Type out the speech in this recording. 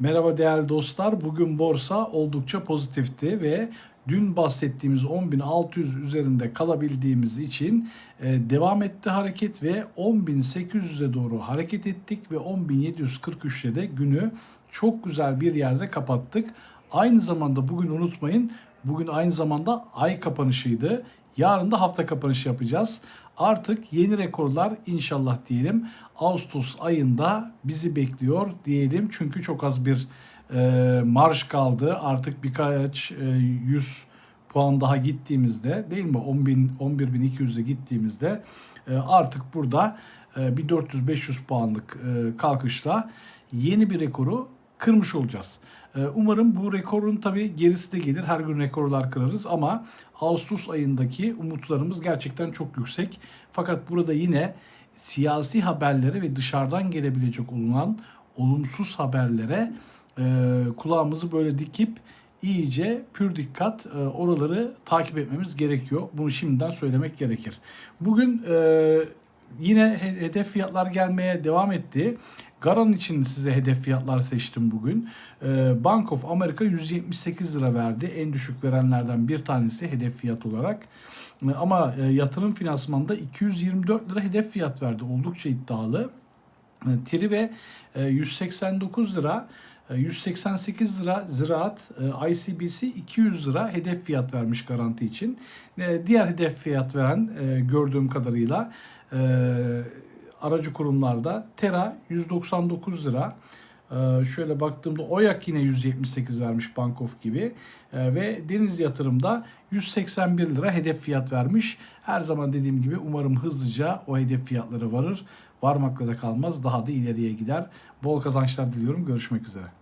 Merhaba değerli dostlar. Bugün borsa oldukça pozitifti ve dün bahsettiğimiz 10.600 üzerinde kalabildiğimiz için e, devam etti hareket ve 10.800'e doğru hareket ettik ve 10.743'te de günü çok güzel bir yerde kapattık. Aynı zamanda bugün unutmayın bugün aynı zamanda ay kapanışıydı. Yarın da hafta kapanışı yapacağız. Artık yeni rekorlar inşallah diyelim Ağustos ayında bizi bekliyor diyelim. Çünkü çok az bir e, marş kaldı. Artık birkaç e, yüz puan daha gittiğimizde değil mi 10.000 11.200'e gittiğimizde e, artık burada e, bir 400-500 puanlık e, kalkışla yeni bir rekoru kırmış olacağız. Ee, Umarım bu rekorun tabi gerisi de gelir. Her gün rekorlar kırarız ama Ağustos ayındaki umutlarımız gerçekten çok yüksek. Fakat burada yine siyasi haberlere ve dışarıdan gelebilecek olunan olumsuz haberlere e, kulağımızı böyle dikip iyice pür dikkat e, oraları takip etmemiz gerekiyor. Bunu şimdiden söylemek gerekir. Bugün e, yine he- hedef fiyatlar gelmeye devam etti. Garan için size hedef fiyatlar seçtim bugün. Ee, Bank of America 178 lira verdi. En düşük verenlerden bir tanesi hedef fiyat olarak. Ee, Ama e, yatırım finansmanında 224 lira hedef fiyat verdi. Oldukça iddialı. E, Tiri ve e, 189 lira, e, 188 lira ziraat, e, ICBC 200 lira hedef fiyat vermiş garanti için. E, Diğer hedef fiyat veren e, gördüğüm kadarıyla e, aracı kurumlarda Tera 199 lira. Şöyle baktığımda Oyak yine 178 vermiş Bankof gibi ve Deniz Yatırım'da 181 lira hedef fiyat vermiş. Her zaman dediğim gibi umarım hızlıca o hedef fiyatları varır. Varmakla da kalmaz daha da ileriye gider. Bol kazançlar diliyorum. Görüşmek üzere.